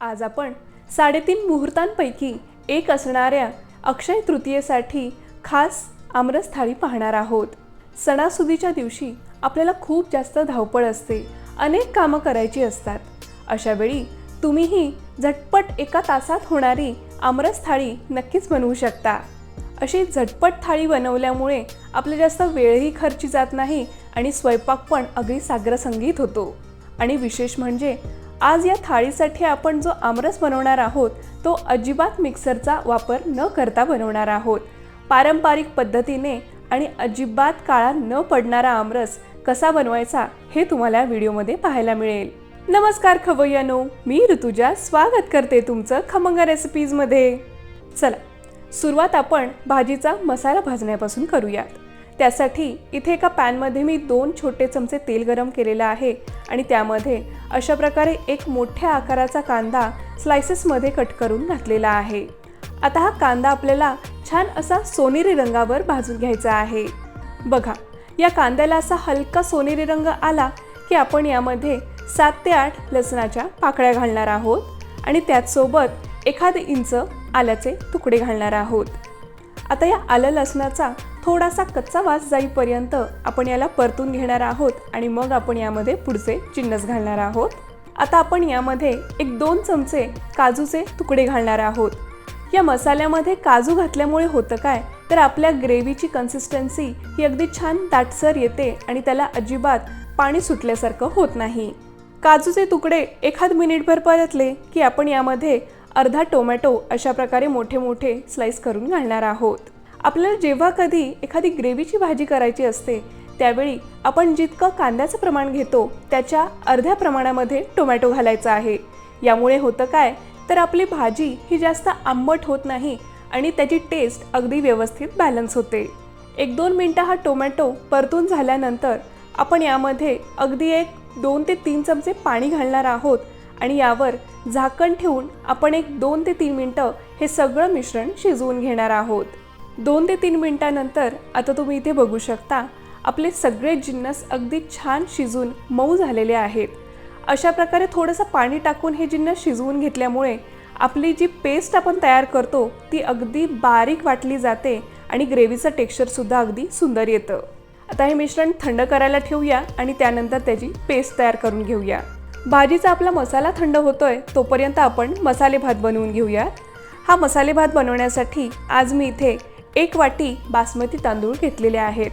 आज आपण साडेतीन मुहूर्तांपैकी एक असणाऱ्या अक्षय तृतीयेसाठी खास आमरस थाळी पाहणार आहोत. सणासुदीच्या दिवशी आपल्याला खूप जास्त धावपळ असते अनेक कामं करायची असतात. अशावेळी तुम्हीही झटपट एका तासात होणारी आमरस थाळी नक्कीच बनवू शकता. अशी झटपट थाळी बनवल्यामुळे आपला जास्त वेळही खर्ची जात नाही आणि स्वयंपाक पण अगदी साग्रसंगीत होतो. आणि विशेष म्हणजे आज या थाळीसाठी आपण जो आमरस बनवणार आहोत तो अजिबात मिक्सरचा वापर न करता बनवणार आहोत. पारंपरिक पद्धतीने आणि अजिबात काळा न पडणारा आमरस कसा बनवायचा हे तुम्हाला व्हिडिओमध्ये पाहायला मिळेल. नमस्कार खवय्यानो मी ऋतुजा स्वागत करते तुमचं खमंग रेसिपीजमध्ये चला सुरुवात आपण भाजीचा मसाला भाजण्यापासून करूयात. त्यासाठी इथे एका पॅनमध्ये मी दोन छोटे चमचे तेल गरम केलेलं आहे आणि त्यामध्ये अशा प्रकारे एक मोठ्या आकाराचा कांदा स्लायसेसमध्ये कट करून घातलेला आहे. आता हा कांदा आपल्याला छान असा सोनेरी रंगावर भाजून घ्यायचा आहे. बघा या कांद्याला असा हलका सोनेरी रंग आला की आपण यामध्ये सात ते आठ लसणाच्या पाकळ्या घालणार आहोत आणि त्याचसोबत एखाद इंच आल्याचे तुकडे घालणार आहोत. आता या आलं लसणाचा थोडासा कच्चा वास जाईपर्यंत आपण याला परतून घेणार आहोत आणि मग आपण यामध्ये पुढचे चिन्नस घालणार आहोत. आता आपण यामध्ये एक दोन चमचे काजूचे तुकडे घालणार आहोत. या मसाल्यामध्ये काजू घातल्यामुळे होतं काय? तर आपल्या ग्रेव्हीची कन्सिस्टन्सी ही अगदी छान दाटसर येते आणि त्याला अजिबात पाणी सुटल्यासारखं होत नाही. काजूचे तुकडे एखाद मिनिटभर परतले की आपण यामध्ये अर्धा टोमॅटो अशा प्रकारे मोठे मोठे स्लाइस करून घालणार आहोत. आपल्याला जेव्हा कधी एखादी ग्रेव्हीची भाजी करायची असते त्यावेळी आपण जितकं कांद्याचं प्रमाण घेतो त्याच्या अर्ध्या प्रमाणामध्ये टोमॅटो घालायचा आहे. यामुळे होतं काय तर आपली भाजी ही जास्त आंबट होत नाही आणि त्याची टेस्ट अगदी व्यवस्थित बॅलन्स होते. एक दोन मिनटं हा टोमॅटो परतून झाल्यानंतर आपण यामध्ये अगदी एक दोन ते तीन चमचे पाणी घालणार आहोत आणि यावर झाकण ठेवून आपण एक दोन ते तीन मिनटं हे सगळं मिश्रण शिजवून घेणार आहोत. दोन ते तीन मिनटानंतर आता तुम्ही इथे बघू शकता आपले सगळे जिन्नस अगदी छान शिजून मऊ झालेले आहेत. अशा प्रकारे थोडंसं पाणी टाकून हे जिन्नस शिजवून घेतल्यामुळे आपली जी पेस्ट आपण तयार करतो ती अगदी बारीक वाटली जाते आणि ग्रेव्हीचं टेक्स्चरसुद्धा अगदी सुंदर येतं. आता हे मिश्रण थंड करायला ठेवूया आणि त्यानंतर त्याची पेस्ट तयार करून घेऊया. भाजीचा आपला मसाला थंड होतोय तोपर्यंत आपण मसाले भात बनवून घेऊयात. हा मसाले भात बनवण्यासाठी आज मी इथे एक वाटी बासमती तांदूळ घेतलेले आहेत.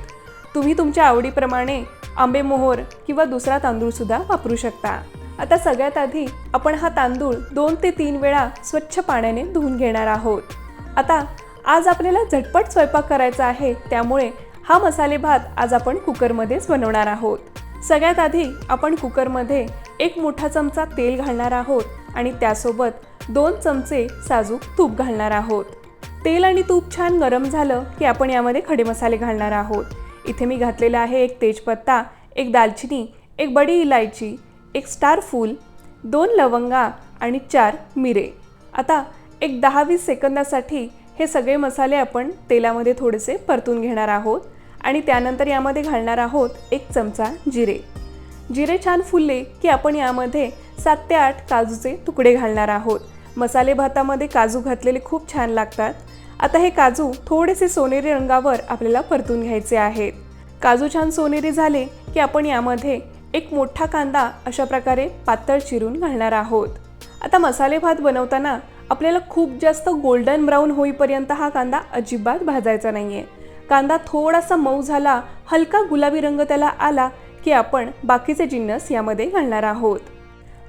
तुम्ही तुमच्या आवडीप्रमाणे आंबेमोहोर किंवा दुसरा तांदूळसुद्धा वापरू शकता. आता सगळ्यात आधी आपण हा तांदूळ दोन ते तीन वेळा स्वच्छ पाण्याने धुवून घेणार आहोत. आता आज आपल्याला झटपट स्वयंपाक करायचा आहे त्यामुळे हा मसाले भात आज आपण कुकरमध्येच बनवणार आहोत. सगळ्यात आधी आपण कुकरमध्ये एक मोठा चमचा तेल घालणार आहोत आणि त्यासोबत दोन चमचे साजूक तूप घालणार आहोत. तेल आणि तूप छान गरम झालं की आपण यामध्ये खडे मसाले घालणार आहोत. इथे मी घातलेला आहे एक तेजपत्ता एक दालचिनी एक बडी इलायची एक स्टार फूल दोन लवंगा आणि चार मिरे. आता एक दहा वीस सेकंदासाठी हे सगळे मसाले आपण तेलामध्ये थोडेसे परतून घेणार आहोत आणि त्यानंतर यामध्ये घालणार आहोत एक चमचा जिरे. जिरे छान फुलले की आपण यामध्ये सात ते आठ काजूचे तुकडे घालणार आहोत. मसाले भातामध्ये काजू घातलेले खूप छान लागतात. आता हे काजू थोडेसे सोनेरी रंगावर आपल्याला परतून घ्यायचे आहेत. काजू छान सोनेरी झाले की आपण यामध्ये एक मोठा कांदा अशा प्रकारे पातळ चिरून घालणार आहोत. आता मसाले भात बनवताना आपल्याला खूप जास्त गोल्डन ब्राऊन होईपर्यंत हा कांदा अजिबात भाजायचा नाही आहे कांदा थोडासा मऊ झाला हलका गुलाबी रंग त्याला आला की आपण बाकीचे जिन्नस यामध्ये घालणार आहोत.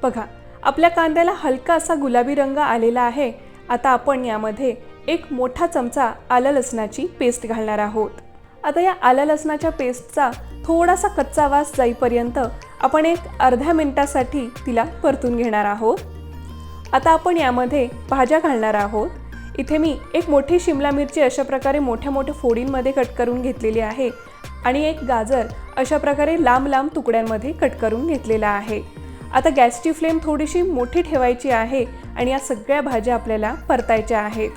बघा आपल्या कांद्याला हलका असा गुलाबी रंग आलेला आहे. आता आपण यामध्ये एक मोठा चमचा आलं लसणाची पेस्ट घालणार आहोत. आता या आलं लसणाच्या पेस्टचा थोडासा कच्चा वास जाईपर्यंत आपण एक अर्ध्या मिनिटासाठी तिला परतून घेणार आहोत. आता आपण यामध्ये भाज्या घालणार आहोत. इथे मी एक मोठी शिमला मिरची अशा प्रकारे मोठ्या मोठ्या फोडींमध्ये कट करून घेतलेली आहे. आणि एक गाजर अशा प्रकारे लांब लांब तुकड्यांमध्ये कट करून घेतलेला आहे. आता गॅसची फ्लेम थोडीशी मोठी ठेवायची आहे आणि या सगळ्या भाज्या आपल्याला परतायच्या आहेत.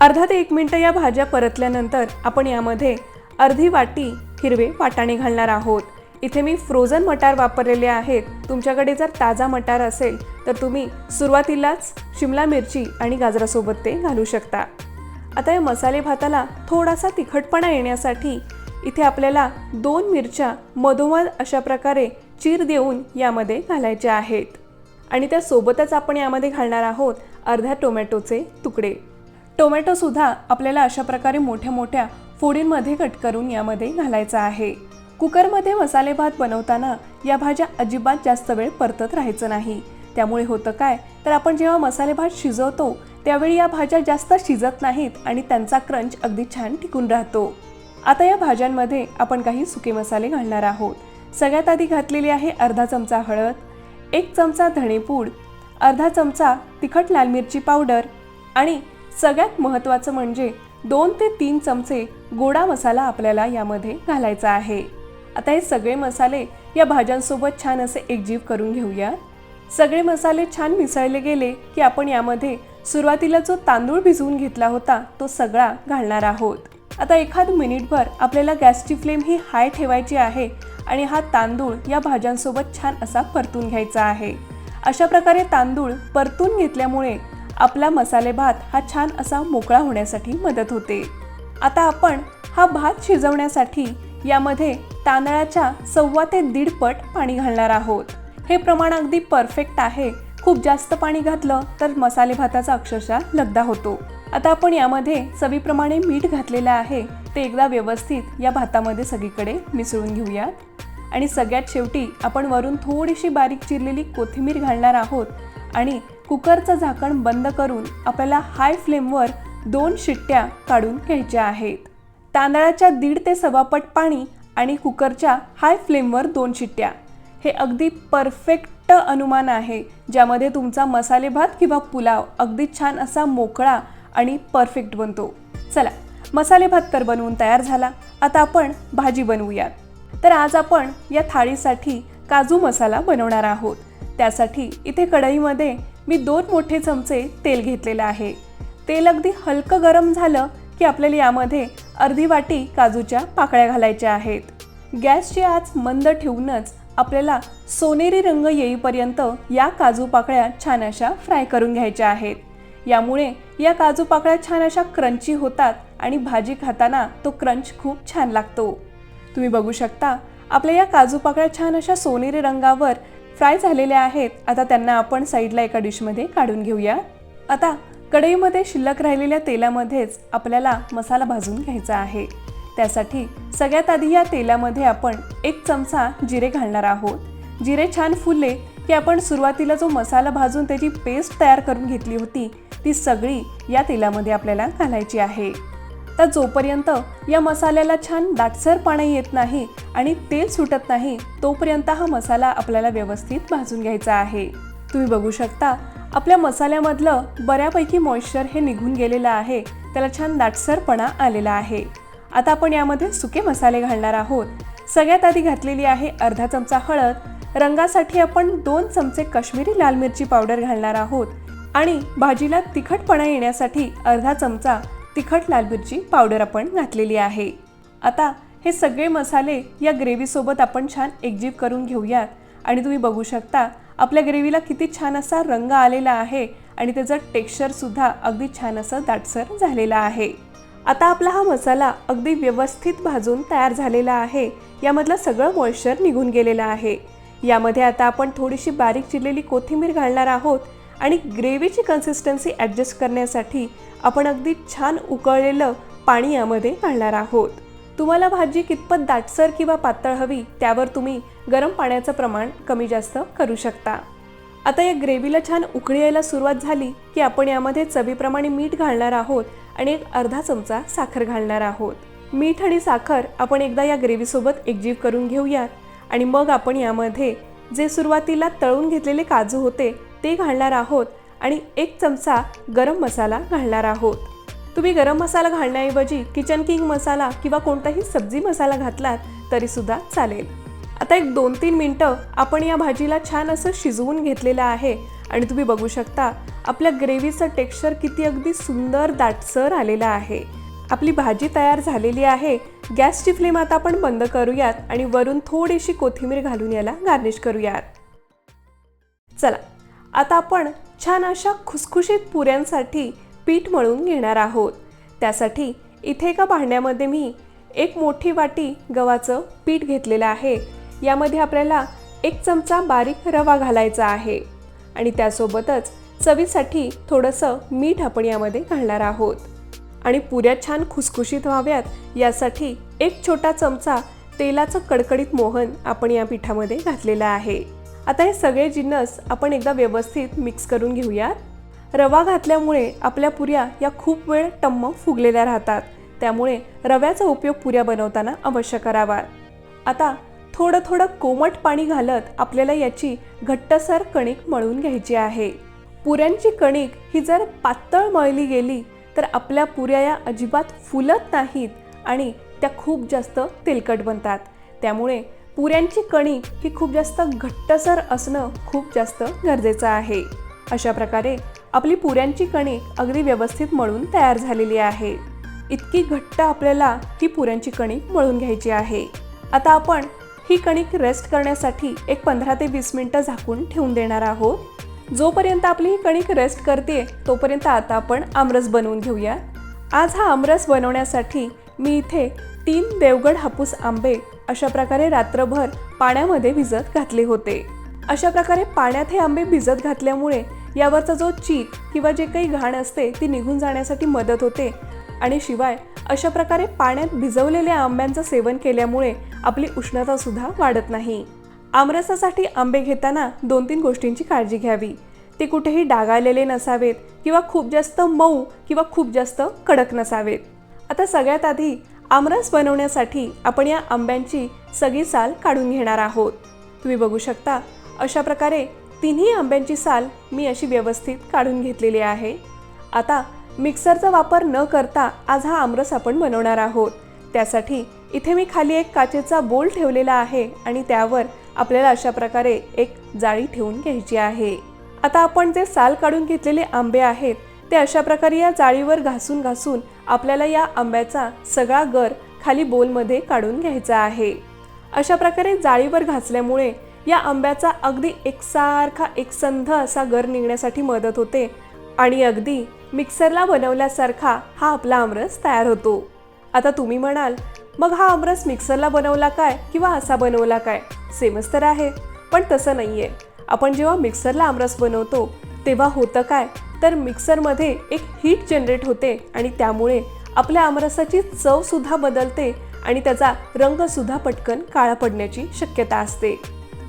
अर्धा ते एक मिनटं या भाज्या परतल्यानंतर आपण यामध्ये अर्धी वाटी हिरवे वाटाणे घालणार आहोत. इथे मी फ्रोझन मटार वापरलेले आहेत. तुमच्याकडे जर ताजा मटार असेल तर तुम्ही सुरुवातीलाच शिमला मिरची आणि गाजरासोबत ते घालू शकता. आता या मसाले भाताला थोडासा तिखटपणा येण्यासाठी इथे आपल्याला दोन मिरच्या मधोमध अशा प्रकारे चीर देऊन यामध्ये घालायच्या आहेत. आणि त्यासोबतच आपण यामध्ये घालणार आहोत अर्ध्या टोमॅटोचे तुकडे. टोमॅटोसुद्धा आपल्याला अशा प्रकारे मोठ्या मोठ्या फोडींमध्ये कट करून यामध्ये घालायचा आहे. कुकरमध्ये मसाले भात बनवताना या भाज्या अजिबात जास्त वेळ परतत राहायचं नाही. त्यामुळे होतं काय? तर आपण जेव्हा मसाले भात शिजवतो त्यावेळी या भाज्या जास्त शिजत नाहीत आणि त्यांचा क्रंच अगदी छान टिकून राहतो. आता या भाज्यांमध्ये आपण काही सुके मसाले घालणार आहोत. सगळ्यात आधी घातलेली आहे अर्धा चमचा हळद एक चमचा धणेपूड अर्धा चमचा तिखट लाल मिरची पावडर आणि सगळ्यात महत्त्वाचं म्हणजे दोन ते तीन चमचे गोडा मसाला आपल्याला यामध्ये घालायचा आहे. आता हे सगळे मसाले या भाज्यांसोबत छान असे एकजीव करून घेऊया सगळे मसाले छान मिसळले गेले की आपण यामध्ये सुरुवातीला जो तांदूळ भिजवून घेतला होता तो सगळा घालणार आहोत. आता एखाद मिनिटभर आपल्याला गॅसची फ्लेम ही हाय ठेवायची आहे आणि हा तांदूळ या भाज्यांसोबत छान असा परतून घ्यायचा आहे. अशा प्रकारे तांदूळ परतून घेतल्यामुळे आपला मसाले भात हा छान असा मोकळा होण्यासाठी मदत होते. आता आपण हा भात शिजवण्यासाठी यामध्ये तांदळाच्या सव्वा ते दीड पट पाणी घालणार आहोत. हे प्रमाण अगदी परफेक्ट आहे. खूप जास्त पाणी घातलं तर मसाले भाताचा अक्षरशः लगदा होतो. आता आपण यामध्ये चवीप्रमाणे मीठ घातलेलं आहे. ते एकदा व्यवस्थित या भातामध्ये सगळीकडे मिसळून घेऊयात. आणि सगळ्यात शेवटी आपण वरून थोडीशी बारीक चिरलेली कोथिंबीर घालणार आहोत. आणि कुकरचं झाकण बंद करून आपल्याला हाय फ्लेमवर दोन शिट्ट्या काढून घ्यायच्या आहेत. तांदळाच्या दीड ते सव्वापट पाणी आणि कुकरच्या हाय फ्लेमवर दोन शिट्ट्या. हे अगदी परफेक्ट अनुमान आहे. ज्यामध्ये तुमचा मसाले भात किंवा पुलाव अगदी छान असा मोकळा आणि परफेक्ट बनतो. चला मसाले भात तर बनवून तयार झाला. आता आपण भाजी बनवूयात. तर आज आपण या थाळीसाठी काजू मसाला बनवणार आहोत. त्यासाठी इथे कढईमध्ये मी दोन मोठे चमचे तेल घेतलेलं आहे. तेल अगदी हलकं गरम झालं की आपल्याला यामध्ये अर्धी वाटी काजूच्या पाकळ्या घालायच्या आहेत. गॅसची आज मंद ठेवूनच आपल्याला सोनेरी रंग येईपर्यंत या काजू पाकळ्या छान अशा फ्राय करून घ्यायच्या आहेत. यामुळे या काजू पाकळ्या छान अशा क्रंची होतात आणि भाजी खाताना तो क्रंच खूप छान लागतो. तुम्ही बघू शकता आपल्या या काजू पाकळ्या छान अशा सोनेरी रंगावर फ्राय झालेल्या आहेत. आता त्यांना आपण साईडला एका डिशमध्ये काढून घेऊया. आता कढईमध्ये शिल्लक राहिलेल्या तेलामध्येच आपल्याला मसाला भाजून घ्यायचा आहे. त्यासाठी सगळ्यात आधी या तेलामध्ये आपण एक चमचा जिरे घालणार आहोत. जिरे छान फुलले की आपण सुरुवातीला जो मसाला भाजून त्याची पेस्ट तयार करून घेतली होती ती सगळी या तेलामध्ये आपल्याला घालायची आहे. तर जोपर्यंत या मसाल्याला छान दाटसरपणा येत नाही आणि तेल सुटत नाही तोपर्यंत हा मसाला आपल्याला व्यवस्थित भाजून घ्यायचा आहे. तुम्ही बघू शकता आपल्या मसाल्यामधलं बऱ्यापैकी मॉइश्चर हे निघून गेलेलं आहे त्याला छान दाटसरपणा आलेला आहे. आता आपण यामध्ये सुके मसाले घालणार आहोत. सगळ्यात आधी घातलेली आहे अर्धा चमचा हळद रंगासाठी आपण दोन चमचे काश्मीरी लाल मिरची पावडर घालणार आहोत आणि भाजीला तिखटपणा येण्यासाठी अर्धा चमचा तिखट लाल मिरची पावडर आपण घातलेली आहे. आता हे सगळे मसाले या ग्रेव्हीसोबत आपण छान एकजीव करून घेऊयात आणि तुम्ही बघू शकता आपल्या ग्रेव्हीला किती छान असा रंग आलेला आहे आणि त्याचं टेक्स्चरसुद्धा अगदी छान असं दाटसर झालेलं आहे. आता आपला हा मसाला अगदी व्यवस्थित भाजून तयार झालेला आहे. यामधलं सगळं मॉइश्चर निघून गेलेलं आहे. यामध्ये आता आपण थोडीशी बारीक चिरलेली कोथिंबीर घालणार आहोत आणि ग्रेव्हीची कन्सिस्टन्सी ॲडजस्ट करण्यासाठी आपण अगदी छान उकळलेलं पाणी यामध्ये घालणार आहोत. तुम्हाला भाजी कितपत दाटसर किंवा पातळ हवी त्यावर तुम्ही गरम पाण्याचं प्रमाण कमी जास्त करू शकता. आता या ग्रेव्हीला छान उकळी यायला सुरुवात झाली की आपण यामध्ये चवीप्रमाणे मीठ घालणार आहोत आणि एक अर्धा चमचा साखर घालणार आहोत. मीठ आणि साखर आपण एकदा या ग्रेव्हीसोबत एकजीव करून घेऊयात. आणि मग आपण यामध्ये जे सुरुवातीला तळून घेतलेले काजू होते ते घालणार आहोत आणि एक चमचा गरम मसाला घालणार आहोत. तुम्ही गरम मसाला घालण्याऐवजी किचन किंग मसाला किंवा कोणताही सब्जी मसाला घातलात तरीसुद्धा चालेल. आता एक दोन तीन मिनटं आपण या भाजीला छान असं शिजवून घेतलेलं आहे आणि तुम्ही बघू शकता आपल्या ग्रेव्हीचं टेक्स्चर किती अगदी सुंदर दाटसर आलेलं आहे. आपली भाजी तयार झालेली आहे गॅसची फ्लेम आता आपण बंद करूयात आणि वरून थोडीशी कोथिंबीर घालून याला गार्निश करूयात. चला आता आपण छान अशा खुसखुशीत पुऱ्यांसाठी पीठ मळून घेणार आहोत. त्यासाठी इथे एका भांड्यामध्ये मी एक मोठी वाटी गव्हाचं पीठ घेतलेलं आहे. यामध्ये आपल्याला एक चमचा बारीक रवा घालायचा आहे. आणि त्यासोबतच चवीसाठी थोडंसं मीठ आपण यामध्ये घालणार आहोत. आणि पुऱ्या छान खुसखुशीत व्हाव्यात यासाठी एक छोटा चमचा तेलाचं कडकडीत मोहन आपण या पिठामध्ये घातलेलं आहे. आता हे सगळे जिन्नस आपण एकदा व्यवस्थित मिक्स करून घेऊयात. रवा घातल्यामुळे आपल्या पुऱ्या या खूप वेळ टम्म फुगलेल्या राहतात. त्यामुळे रव्याचा उपयोग पुऱ्या बनवताना अवश्य करावा. आता थोडं थोडं कोमट पाणी घालत आपल्याला याची घट्टसर कणिक मळून घ्यायची आहे. पुऱ्यांची कणिक ही जर पातळ मळली गेली तर आपल्या पुऱ्या या अजिबात फुलत नाहीत आणि त्या खूप जास्त तेलकट बनतात. त्यामुळे पुऱ्यांची कणी ही खूप जास्त घट्टसर असणं खूप जास्त गरजेचं आहे. अशा प्रकारे आपली पुऱ्यांची कणिक अगदी व्यवस्थित मळून तयार झालेली आहे. इतकी घट्ट आपल्याला ही पुऱ्यांची कणिक मळून घ्यायची आहे. आता आपण ही कणिक रेस्ट करण्यासाठी एक पंधरा ते वीस मिनटं झाकून ठेवून देणार आहोत. जोपर्यंत आपली ही कणिक रेस्ट करते तोपर्यंत आता आपण आमरस बनवून घेऊया. आज हा आमरस बनवण्यासाठी मी इथे तीन देवगड हापूस आंबे अशा प्रकारे रात्रभर पाण्यामध्ये भिजत घातले होते. अशा प्रकारे पाण्यात हे आंबे भिजत घातल्यामुळे यावरचा जो चीक किंवा जे काही घाण असते ती निघून जाण्यासाठी मदत होते. आणि शिवाय अशा प्रकारे पाण्यात भिजवलेल्या आंब्यांचं सेवन केल्यामुळे आपली उष्णतासुद्धा वाढत नाही. आमरसासाठी आंबे घेताना दोन तीन गोष्टींची काळजी घ्यावी. ते कुठेही डागाळलेले नसावेत किंवा खूप जास्त मऊ किंवा खूप जास्त कडक नसावेत. आता सगळ्यात आधी आमरस बनवण्यासाठी आपण या आंब्यांची सगळी साल काढून घेणार आहोत. तुम्ही बघू शकता अशा प्रकारे तिन्ही आंब्यांची साल मी अशी व्यवस्थित काढून घेतलेली आहे. आता मिक्सरचा वापर न करता आज हा आमरस आपण बनवणार आहोत. त्यासाठी इथे मी खाली एक काचेचा बोल ठेवलेला आहे आणि त्यावर आपल्याला अशा प्रकारे एक जाळी ठेवून घ्यायची आहे. आता आपण जे साल काढून घेतलेले आंबे आहेत ते अशा प्रकारे या जाळीवर घासून घासून आपल्याला या आंब्याचा सगळा गर खाली बोलमध्ये काढून घ्यायचा आहे. अशा प्रकारे जाळीवर घासल्यामुळे या आंब्याचा अगदी एकसारखा एकसंध असा गर निघण्यासाठी मदत होते आणि अगदी मिक्सरला बनवल्यासारखा हा आपला आमरस तयार होतो. आता तुम्ही म्हणाल मग हा आमरस मिक्सरला बनवला काय किंवा असा बनवला काय? सेमच तर आहे पण तसं नाही आहे आपण जेव्हा मिक्सरला आमरस बनवतो तेव्हा होतं काय? तर मिक्सरमध्ये एक हीट जनरेट होते आणि त्यामुळे आपल्या आमरसाची चवसुद्धा बदलते आणि त्याचा रंगसुद्धा पटकन काळा पडण्याची शक्यता असते.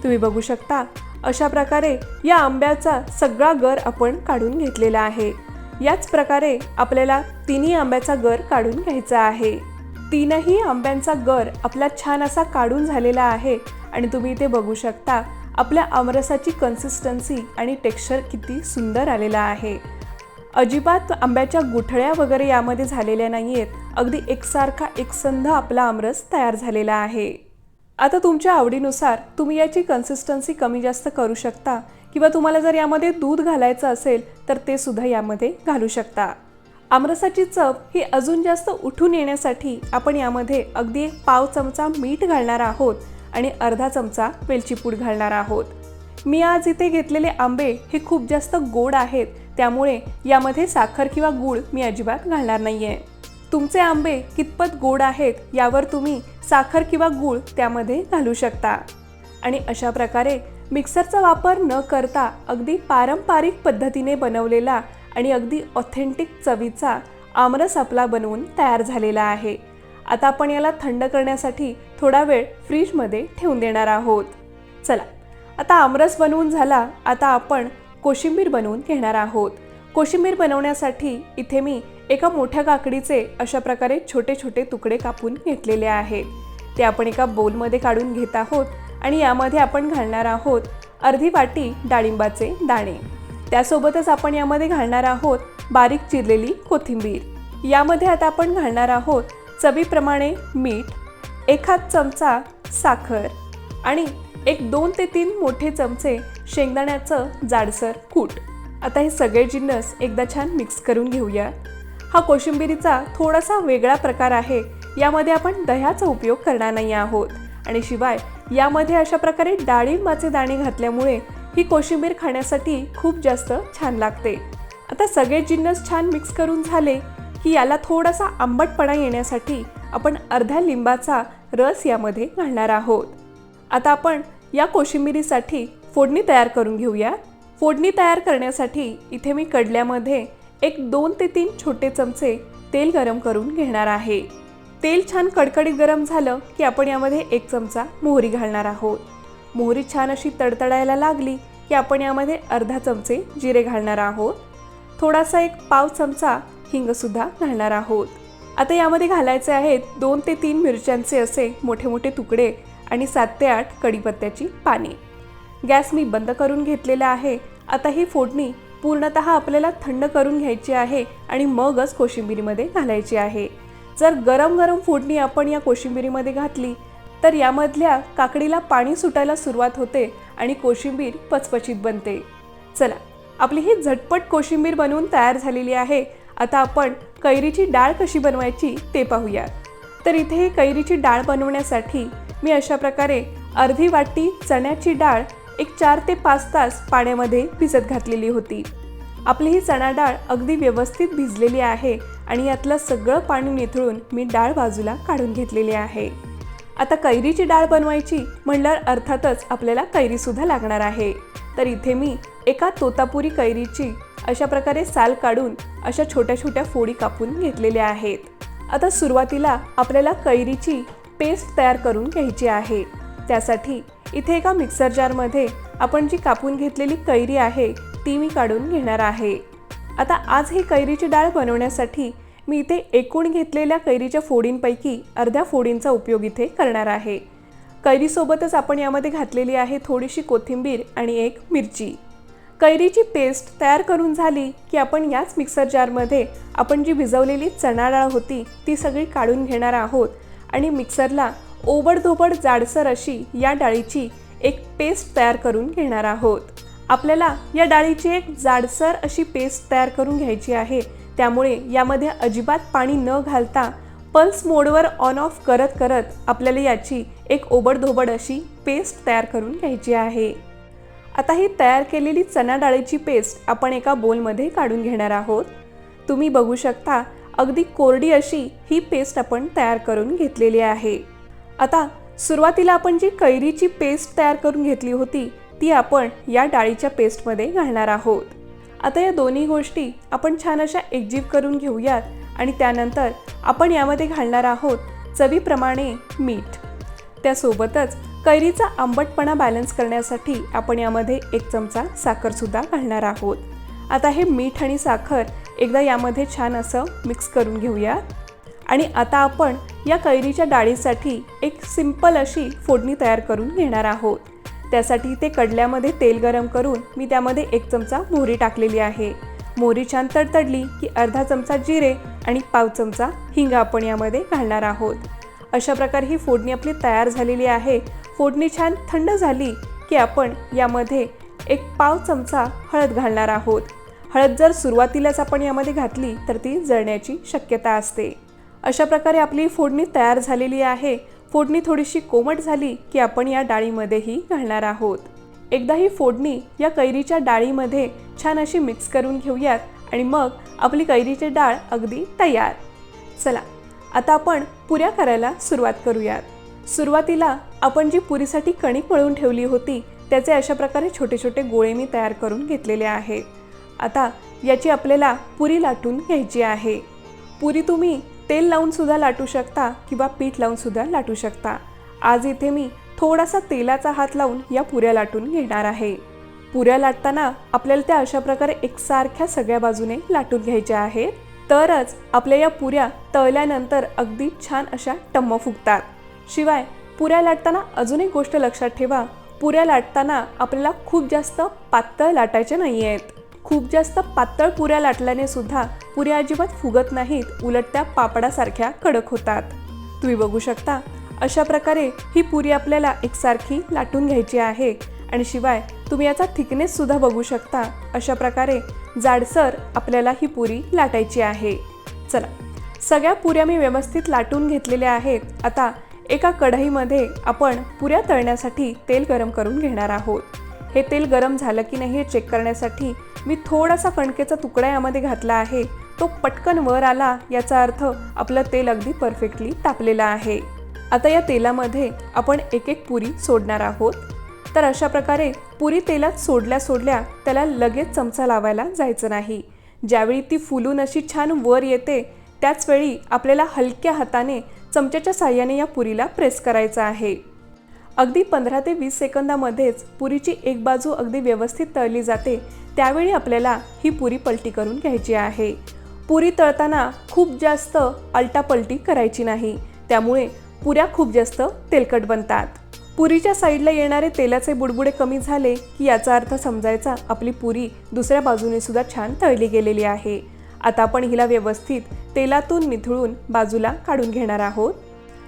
तुम्ही बघू शकता अशा प्रकारे या आंब्याचा सगळा गर आपण काढून घेतलेला आहे. याच प्रकारे आपल्याला तिन्ही आंब्याचा गर काढून घ्यायचा आहे. तीनही आंब्यांचा गर आपला छान असा काढून झालेला आहे आणि तुम्ही इथे बघू शकता आपल्या आमरसाची कन्सिस्टन्सी आणि टेक्स्चर किती सुंदर आलेला आहे. अजिबात आंब्याच्या गुठळ्या वगैरे यामध्ये झालेल्या नाही आहेत अगदी एकसारखा एकसंध आपला आमरस तयार झालेला आहे. आता तुमच्या आवडीनुसार तुम्ही याची कन्सिस्टन्सी कमी जास्त करू शकता किंवा तुम्हाला जर यामध्ये दूध घालायचं असेल तर ते सुद्धा यामध्ये घालू शकता. आमरसाची चव ही अजून जास्त उठून येण्यासाठी आपण यामध्ये अगदी एक पाव चमचा मीठ घालणार आहोत आणि अर्धा चमचा वेलची पूड घालणार आहोत. मी आज इथे घेतलेले आंबे हे खूप जास्त गोड आहेत त्यामुळे यामध्ये साखर किंवा गूळ मी अजिबात घालणार नाही आहे तुमचे आंबे कितपत गोड आहेत यावर तुम्ही साखर किंवा गूळ त्यामध्ये घालू शकता. आणि अशा प्रकारे मिक्सरचा वापर न करता अगदी पारंपरिक पद्धतीने बनवलेला आणि अगदी ऑथेंटिक चवीचा आमरस आपला बनवून तयार झालेला आहे. आता आपण याला थंड करण्यासाठी थोडा वेळ फ्रीजमध्ये ठेवून देणार आहोत. चला आता आमरस बनवून झाला आता आपण कोशिंबीर बनवून घेणार आहोत. कोशिंबीर बनवण्यासाठी इथे मी एका मोठ्या काकडीचे अशा प्रकारे छोटे छोटे तुकडे कापून घेतलेले आहेत. ते आपण एका बोलमध्ये काढून घेत आहोत आणि यामध्ये आपण घालणार आहोत अर्धी वाटी डाळिंबाचे दाणे. त्यासोबतच आपण यामध्ये घालणार आहोत बारीक चिरलेली कोथिंबीर. यामध्ये आता आपण घालणार आहोत चवीप्रमाणे मीठ एखाद चमचा साखर आणि एक दोन ते तीन मोठे चमचे शेंगदाण्याचं जाडसर कूट. आता हे सगळे जिन्नस एकदा छान मिक्स करून घेऊया. हा कोशिंबिरीचा थोडासा वेगळा प्रकार आहे. यामध्ये आपण दह्याचा उपयोग करणार नाही आहोत. आणि शिवाय यामध्ये अशा प्रकारे डाळिंबाचे दाणे घातल्यामुळे ही कोशिंबीर खाण्यासाठी खूप जास्त छान लागते. आता सगळे जिन्नस छान मिक्स करून झाले की याला थोडासा आंबटपणा येण्यासाठी आपण अर्ध्या लिंबाचा रस यामध्ये घालणार आहोत. आता आपण या कोशिंबिरीसाठी फोडणी तयार करून घेऊया. फोडणी तयार करण्यासाठी इथे मी कडल्यामध्ये एक दोन ते तीन छोटे चमचे तेल गरम करून घेणार आहे. तेल छान कडकडीत गरम झालं की आपण यामध्ये एक चमचा मोहरी घालणार आहोत. मोहरी छान अशी तडतडायला लागली की आपण यामध्ये अर्धा चमचे जिरे घालणार आहोत. थोडासा एक पाव चमचा हिंगसुद्धा घालणार आहोत. आता यामध्ये घालायचे आहेत दोन ते तीन मिरच्यांचे असे मोठे मोठे तुकडे आणि सात ते आठ कढीपत्त्याची पाने. गॅस मी बंद करून घेतलेला आहे. आता ही फोडणी पूर्णत आपल्याला थंड करून घ्यायची आहे आणि मगच कोशिंबिरीमध्ये घालायची आहे. जर गरम गरम फोडणी आपण या कोशिंबिरीमध्ये घातली तर यामधल्या काकडीला पाणी सुटायला सुरुवात होते आणि कोशिंबीर पचपचित बनते. चला आपली ही झटपट कोशिंबीर बनवून तयार झालेली आहे. आता आपण कैरीची डाळ कशी बनवायची ते पाहूया. तर इथे ही कैरीची डाळ बनवण्यासाठी मी अशा प्रकारे अर्धी वाटी चण्याची डाळ एक चार ते पाच तास पाण्यामध्ये भिजत घातलेली होती. आपली ही चणा डाळ अगदी व्यवस्थित भिजलेली आहे आणि यातलं सगळं पाणी निथळून मी डाळ बाजूला काढून घेतलेली आहे. आता कैरीची डाळ बनवायची म्हणल्यावर अर्थातच आपल्याला कैरीसुद्धा लागणार आहे. तर इथे मी एका तोतापुरी कैरीची अशा प्रकारे साल काढून अशा छोट्या छोट्या फोडी कापून घेतलेल्या आहेत. आता सुरुवातीला आपल्याला कैरीची पेस्ट तयार करून घ्यायची आहे. त्यासाठी इथे एका मिक्सर जारमध्ये आपण जी कापून घेतलेली कैरी आहे ती मी काढून घेणार आहे. आता आज ही कैरीची डाळ बनवण्यासाठी मी इथे एकूण घेतलेल्या कैरीच्या फोडींपैकी अर्ध्या फोडींचा उपयोग इथे करणार आहे. कैरीसोबतच आपण यामध्ये घातलेली आहे थोडीशी कोथिंबीर आणि एक मिरची. कैरीची पेस्ट तयार करून झाली की आपण याच मिक्सर जारमध्ये आपण जी भिजवलेली चणा डाळ होती ती सगळी काढून घेणार आहोत आणि मिक्सरला ओबडधोबड जाडसर अशी या डाळीची एक पेस्ट तयार करून घेणार आहोत. आपल्याला या डाळीची एक जाडसर अशी पेस्ट तयार करून घ्यायची आहे त्यामुळे यामध्ये अजिबात पाणी न घालता पल्स मोडवर ऑन ऑफ करत करत आपल्याला याची एक ओबडधोबड अशी पेस्ट तयार करून घ्यायची आहे. आता ही तयार केलेली चणा डाळीची पेस्ट आपण एका बोलमध्ये काढून घेणार आहोत. तुम्ही बघू शकता अगदी कोरडी अशी ही पेस्ट आपण तयार करून घेतलेली आहे. आता सुरुवातीला आपण जी कैरीची पेस्ट तयार करून घेतली होती ती आपण या डाळीच्या पेस्टमध्ये घालणार आहोत. आता या दोन्ही गोष्टी आपण छान अशा एकजीव करून घेऊयात आणि त्यानंतर आपण यामध्ये घालणार आहोत चवीप्रमाणे मीठ. त्यासोबतच कैरीचा आंबटपणा बॅलन्स करण्यासाठी आपण यामध्ये एक चमचा साखरसुद्धा घालणार आहोत. आता हे मीठ आणि साखर एकदा यामध्ये छान असं मिक्स करून घेऊयात आणि आता आपण या कैरीच्या डाळीसाठी एक सिंपल अशी फोडणी तयार करून घेणार आहोत. त्यासाठी ते कडल्यामध्ये तेल गरम करून मी त्यामध्ये एक चमचा मोहरी टाकलेली आहे. मोहरी छान तडतडली की अर्धा चमचा जिरे आणि पाव चमचा हिंग आपण यामध्ये घालणार आहोत. अशा प्रकारे ही फोडणी आपली तयार झालेली आहे. फोडणी छान थंड झाली की आपण यामध्ये एक पाव चमचा हळद घालणार आहोत. हळद जर सुरुवातीलाच आपण यामध्ये घातली तर ती जळण्याची शक्यता असते. अशा प्रकारे आपली फोडणी तयार झालेली आहे. फोडणी थोडीशी कोमट झाली की आपण या डाळीमध्येही घालणार आहोत. एकदा ही फोडणी या कैरीच्या डाळीमध्ये छान अशी मिक्स करून घेऊयात आणि मग आपली कैरीची डाळ अगदी तयार. चला आता आपण पुऱ्या करायला सुरुवात करूयात. सुरुवातीला आपण जी पुरीसाठी कणिक मळून ठेवली होती त्याचे अशा प्रकारे छोटे छोटे गोळे मी तयार करून घेतलेले आहेत. आता याची आपल्याला पुरी लाटून घ्यायची आहे. पुरी तुम्ही तेल लावून सुद्धा लाटू शकता किंवा पीठ लावून सुद्धा लाटू शकता. आज इथे मी थोडासा तेलाचा हात लावून या पुऱ्या लाटून घेणार आहे. पुऱ्या लाटताना आपल्याला त्या अशा प्रकारे एकसारख्या सगळ्या बाजूने लाटून घ्यायच्या आहेत. तरच आपल्या या पुऱ्या तळल्यानंतर अगदी छान अशा टम्म फुगतात. शिवाय पुऱ्या लाटताना अजून एक गोष्ट लक्षात ठेवा पुऱ्या लाटताना आपल्याला खूप जास्त पातळ लाटायचे नाही आहेत खूप जास्त पातळ पुऱ्या लाटल्याने सुद्धा पुऱ्या अजिबात फुगत नाहीत उलट त्या पापडासारख्या कडक होतात. तुम्ही बघू शकता अशा प्रकारे ही पुरी आपल्याला एकसारखी लाटून घ्यायची आहे आणि शिवाय तुम्ही याचा थिकनेस सुद्धा बघू शकता अशा प्रकारे जाडसर आपल्याला ही पुरी लाटायची आहे. चला सगळ्या पुऱ्या मी व्यवस्थित लाटून घेतलेल्या आहेत. आता एका कढईमध्ये आपण पुऱ्या तळण्यासाठी तेल गरम करून घेणार आहोत. हे तेल गरम झालं की नाही हे चेक करण्यासाठी मी थोडासा कणकेचा तुकडा यामध्ये घातला आहे. तो पटकन वर आला याचा अर्थ आपलं तेल अगदी परफेक्टली तापलेलं आहे. आता या तेलामध्ये आपण एक एक पुरी सोडणार आहोत. तर अशा प्रकारे पुरी तेलात सोडल्या सोडल्या त्याला लगेच चमचा लावायला जायचं नाही. ज्यावेळी ती फुलून अशी छान वर येते त्याचवेळी आपल्याला हलक्या हाताने चमच्याच्या साह्याने या पुरीला प्रेस करायचं आहे. अगदी पंधरा ते वीस सेकंदामध्येच पुरीची एक बाजू अगदी व्यवस्थित तळली जाते त्यावेळी आपल्याला ही पुरी पलटी करून घ्यायची आहे. पुरी तळताना खूप जास्त अलटापलटी करायची नाही त्यामुळे पुऱ्या खूप जास्त तेलकट बनतात. पुरीच्या साईडला येणारे तेलाचे बुडबुडे कमी झाले की याचा अर्थ समजायचा आपली पुरी दुसऱ्या बाजूने सुद्धा छान तळली गेलेली आहे. आता आपण हिला व्यवस्थित तेलातून निथळून बाजूला काढून घेणार आहोत.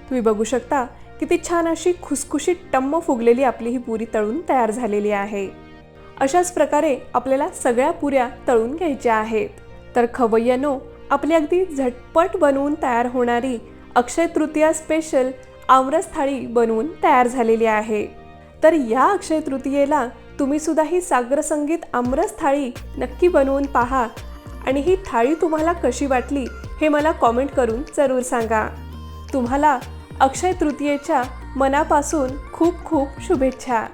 तुम्ही बघू शकता किती छान अशी खुसखुशीत टम्म फुगलेली आपली ही पुरी तळून तयार झालेली आहे. अशाच प्रकारे आपल्याला सगळ्या पुऱ्या तळून घ्यायच्या आहेत. तर खवय्यानो आपली अगदी झटपट बनवून तयार होणारी अक्षय तृतीया स्पेशल आमरस थाळी बनवून तयार झालेली आहे. तर या अक्षय तृतीयेला तुम्ही सुद्धा ही सागर संगीत आमरस थाळी नक्की बनवून पहा आणि ही थाळी तुम्हाला कशी वाटली हे मला कॉमेंट करून जरूर सांगा. तुम्हाला अक्षय तृतीयेच्या मनापासून खूप खूप शुभेच्छा.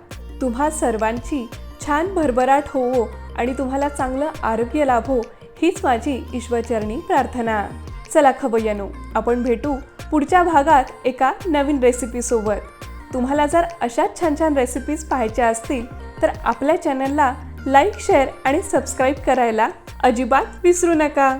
तुम्हा सर्वांची छान भरभराट होवो आणि तुम्हाला चांगलं आरोग्य लाभो हीच माझी ईश्वरचरणी प्रार्थना. चला खबय्यानो आपण भेटू पुढच्या भागात एका नवीन रेसिपीसोबत तुम्हाला जर अशाच छान छान रेसिपीज पाहायच्या असतील तर आपल्या चॅनलला लाईक शेअर आणि सबस्क्राईब करायला अजिबात विसरू नका.